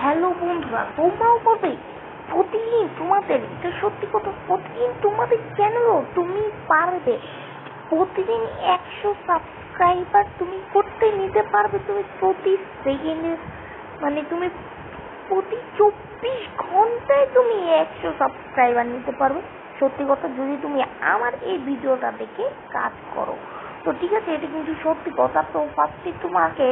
Hello বন্ধুরা, তোমরাও করবে প্রতিদিন তোমাদের, এটা সত্যি কথা, প্রতিদিন তোমাদের চ্যানেলও তুমি পারবে। প্রতিদিন একশো সাবস্ক্রাইবার তুমি করতে নিতে পারবে, তুমি প্রতি সেকেন্ডে মানে তুমি প্রতি চব্বিশ ঘন্টায় তুমি একশো সাবস্ক্রাইবার নিতে পারবে। সত্যি কথা, যদি তুমি আমার এই ভিডিওটা দেখে কাজ করো। তো ঠিক আছে, এটা কিন্তু সত্যি কথা। তো ফার্স্টে তোমাকে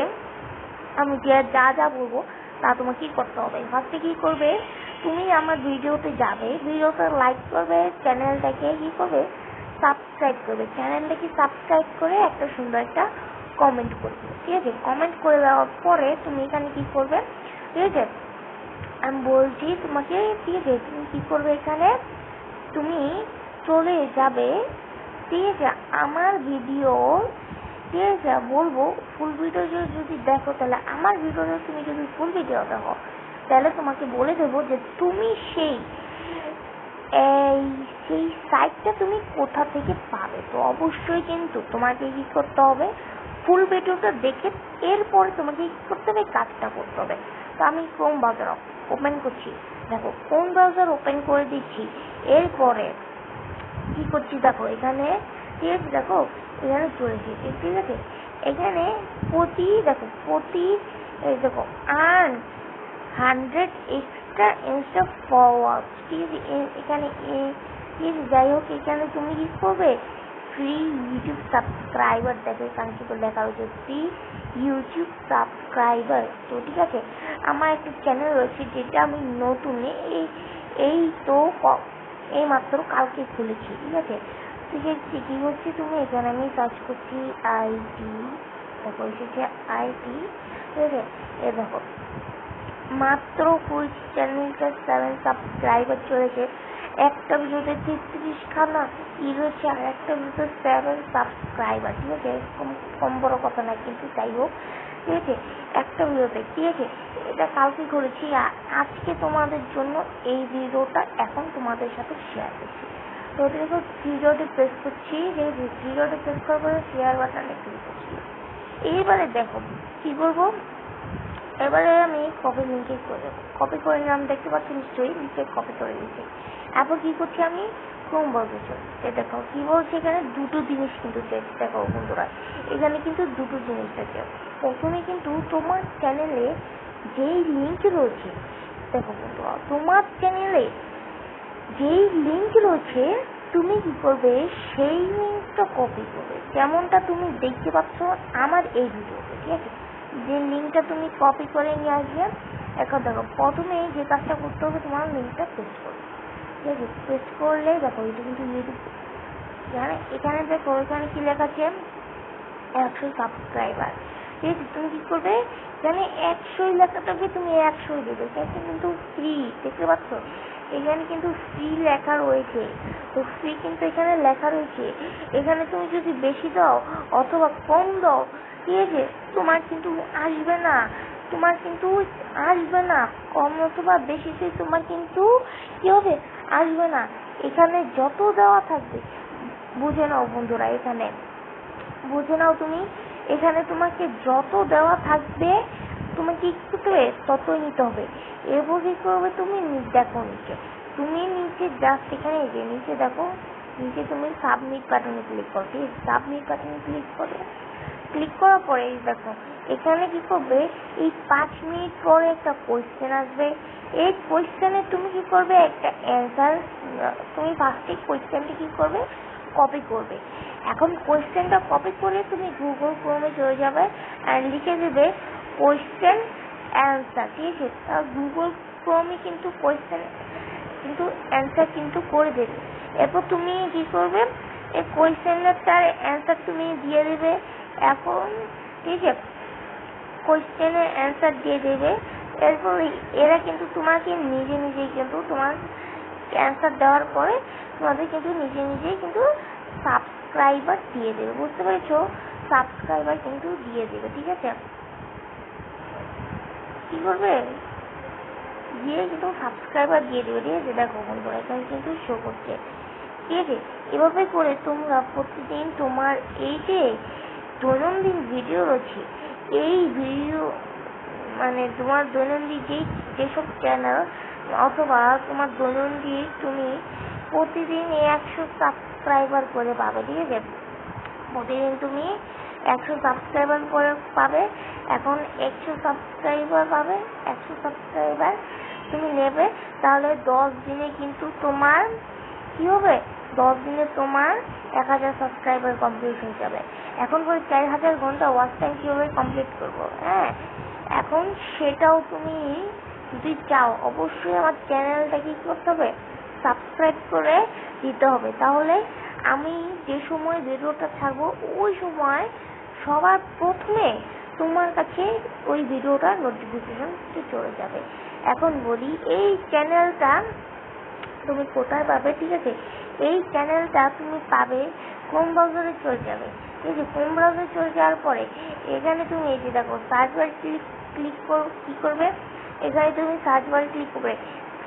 আমি যে, যা যা বলব তা তোমাকে কি করতে হবে? ফার্স্টে কি করবে? তুমি আমার ভিডিওতে যাবে, ভিডিওতে লাইক করবে চ্যানেলটাকে কি করবে? সাবস্ক্রাইব করবে। চ্যানেলটাকে সাবস্ক্রাইব করে একটা সুন্দর একটা কমেন্ট করবে ঠিক আছে? কমেন্ট করে দেওয়ার পরে তুমি এখানে কি করবে? ঠিক আছে? আমি বলছি তোমাকে, ঠিক আছে? তুমি কি করবে এখানে? তুমি চলে যাবে, ঠিক আছে? আমার ভিডিও ঠিক আছে বলব ফুল ভিডিও যদি দেখো, তাহলে আমার ভিডিওতে তুমি যদি ফুল ভিডিও দেখো, তাহলে তোমাকে বলে দেবো যে তুমি সেই, এই, সেই সাইটটা তুমি কোথা থেকে পাবে। তো অবশ্যই কিন্তু তোমাকে কি করতে হবে ফুল ভিডিওটা দেখে এরপরে তোমাকে কি করতে হবে, কাজটা করতে হবে। তো আমি ক্রোম ব্রাউজার ওপেন করছি। দেখো কোন ব্রাউজার ওপেন করে দিচ্ছি। এরপরে কি করছি, দেখো, এখানে, ঠিক দেখো এখানে চলে এসেছি ঠিক আছে? এখানে প্রতি, দেখো প্রতি দেখো earn hundred extra insta forward ঠিক আছে এখানে ঠিক, যাই হোক, এখানে তুমি কি করবে? ফ্রি ইউটিউব সাবস্ক্রাইবার দেখো, এখানে কি করে লেখা রয়েছে ফ্রি ইউটিউব সাবস্ক্রাইবার তো ঠিক আছে, আমার একটা চ্যানেল রয়েছে, যেটা আমি নতুন, এই এই তো এই মাত্র কালকে খুলেছি, ঠিক আছে? ঠিক আছে হচ্ছে, তুমি এখানে আমি সার্চ করছি আইটি দেখো এসেছে আইটি ঠিক আছে? এ দেখো, মাত্র ফুল চ্যানেলটা সেভেন সাবস্ক্রাইবার চলেছে, একটা ভিডিওতে তেত্রিশ খানা ই রয়েছে আর একটা ভিডিওতে সেভেন সাবস্ক্রাইবার ঠিক আছে? কম কম বড় কথা না কিন্তু যাই হোক, ঠিক আছে? একটা ভিডিওতে ঠিক আছে? এটা কালকে করেছি আজকে তোমাদের জন্য এই ভিডিওটা এখন তোমাদের সাথে শেয়ার করছি। তো দেখো ভিডিওটি প্রেস করছি ভিডিওটি প্রেস করার শেয়ার বাটনে ক্লিক করছি। এইবারে দেখো, কি করব এবারে আমি কপি লিঙ্কে করে কপি করে নিলাম, দেখতে পাচ্ছি নিশ্চয়ই নিচে কপি করে দিয়েছি এরপর কি করছি আমি? ক্রোম ব্রাউজার এ দেখো, কি বলছে এখানে? দুটো জিনিস কিন্তু চেয়েছে দেখো বন্ধুরা, এখানে কিন্তু দুটো জিনিস আছে প্রথমে কিন্তু তোমার চ্যানেলে যেই লিঙ্ক রয়েছে, দেখো বন্ধুরা, তোমার চ্যানেলে যেই লিঙ্ক রয়েছে, তুমি কি করবে? সেই লিঙ্কটা কপি করবে। যেমনটা তুমি দেখতে পাচ্ছ আমার এই ভিডিওতে, ঠিক আছে? যে লিঙ্কটা তুমি কপি করে নিয়ে আসবে, এখন দেখো, প্রথমে যে কাজটা করতে হবে, তোমার লিঙ্কটা পেস্ট করবে। ঠিক আছে? পেস্ট করলে দেখো, এটা কিন্তু ইউটিউব এখানে এখানে দেখো, এখানে কি লেখা আছে? একশো সাবস্ক্রাইবার ঠিক আছে? তুমি কি করবে? এখানে একশোই লেখাটাকে তুমি একশোই দেবে। এটা কিন্তু ফ্রি দেখতে পাচ্ছ? এখানে কিন্তু ফ্রি লেখা রয়েছে। তো ফ্রি কিন্তু এখানে লেখা রয়েছে। এখানে তুমি যদি বেশি দাও অথবা কম দাও, ঠিক আছে? তোমার কিন্তু আসবে না। তোমার কিন্তু আসবে না। কম অথবা বেশিতে তোমার কিন্তু কি হবে? আসবে না। এখানে যত দেওয়া থাকবে, বুঝে নাও বন্ধুরা এখানে। বুঝে নাও তুমি। এখানে তোমাকে যত দেওয়া থাকবে তোমাকে হবে ততই নিতে হবে। এরপর কি করবে তুমি দেখো নিচে। তুমি নিচে জাস্ট এখানে এই যে, নিচে দেখো, নিচে তুমি সাবমিট বাটনে ক্লিক করো। ঠিক আছে সাবমিট বাটনে ক্লিক করবে ক্লিক করার পরে দেখো, এখানে কি করবে? এই পাঁচ মিনিট পরে একটা কোয়েশ্চেন আসবে। এই কোয়েশ্চেনে তুমি কি করবে? একটা অ্যান্সার তুমি ফার্স্টে কোয়েশ্চেনটা কি করবে? কপি করবে। এখন কোয়েশ্চেনটা কপি করে তুমি গুগল ক্রোমে চলে যাবে আর লিখে দেবে কোয়েশ্চেন অ্যান্সার ঠিক আছে গুগল ক্রোমে কিন্তু কোয়েশ্চেন কিন্তু অ্যান্সার কিন্তু করে দেবে। এরপর তুমি কি করবে? এই কোয়েশ্চেনটার অ্যান্সার তুমি দিয়ে দেবে। এখন, ঠিক আছে কোয়েশ্চেনের অ্যান্সার দিয়ে দেবে। এরপর এরা কিন্তু তোমাকে নিজে নিজেই কিন্তু তোমার অ্যান্সার দেওয়ার পরে তোমাদের কিন্তু নিজে নিজেই কিন্তু সাবস্ক্রাইবার দিয়ে দেবে। বুঝতে পেরেছ? সাবস্ক্রাইবার কিন্তু দিয়ে দেবে, ঠিক আছে? কি করবে দিয়ে কিন্তু সাবস্ক্রাইবার দিয়ে দেবে, ঠিক আছে? দেখো বন্ধুরা এখানে কিন্তু শো করছে। ঠিক আছে? এভাবে করে তোমরা প্রতিদিন তোমার এই যে দৈনন্দিন ভিডিও রয়েছে, এই ভিডিও মানে তোমার দৈনন্দিন যেই, যেসব চ্যানেল অথবা তোমার দৈনন্দিন তুমি প্রতিদিন একশো সাবস্ক্রাইবার করে পাবে, ঠিক আছে? প্রতিদিন তুমি একশো সাবস্ক্রাইবার করে পাবে। এখন একশো সাবস্ক্রাইবার পাবে, একশো সাবস্ক্রাইবার তুমি নেবে। তাহলে দশ দিনে কিন্তু তোমার কি হবে? দশ দিনে তোমার এক হাজার সাবস্ক্রাইবার কমপ্লিট হয়ে যাবে। এখন করে চার হাজার ঘণ্টা ওয়াচ টাইম কীভাবে কমপ্লিট করব? হ্যাঁ এখন সেটাও তুমি যদি চাও, অবশ্যই আমার চ্যানেলটা কি করতে হবে? সাবস্ক্রাইব করে দিতে হবে। তাহলে আমি যে সময় ভিডিওটা ছাড়বো, ওই সময় সবার প্রথমে তোমার কাছে ওই ভিডিওটার নোটিফিকেশন চলে যাবে। এখন বলি, এই চ্যানেলটা তুমি কোথায় পাবে, ঠিক আছে? এই চ্যানেলটা তুমি পাবে ক্রোম ব্রাউজারে চলে যাবে। ঠিক আছে? ক্রোম ব্রাউজারে চলে যাওয়ার পরে এখানে তুমি এই যে দেখো সার্চ বার ক্লিক ক্লিক কর, কি করবে? এখানে তুমি সার্চ বার ক্লিক করবে।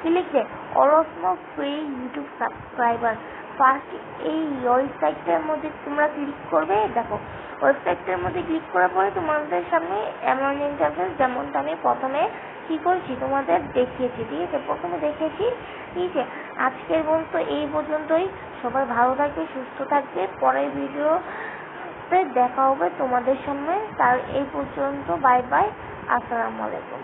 কি লিখছে অলসনো ফ্রি ইউটিউব সাবস্ক্রাইবার ফার্স্ট এই ওয়েবসাইটটার মধ্যে তোমরা ক্লিক করবে, দেখো ওয়েবসাইটটার মধ্যে ক্লিক করার পরে তোমাদের সামনে এমন ইন্টারফেস যেমনটা আমি প্রথমে কি করেছি, তোমাদের দেখিয়েছি, ঠিক আছে? প্রথমে দেখিয়েছি, ঠিক আছে? আজকের মতো এই পর্যন্তই। সবাই ভালো থাকবে, সুস্থ থাকবে। পরের ভিডিওতে দেখা হবে তোমাদের সামনে। তার এই পর্যন্ত বাই বাই আসসালামু আলাইকুম।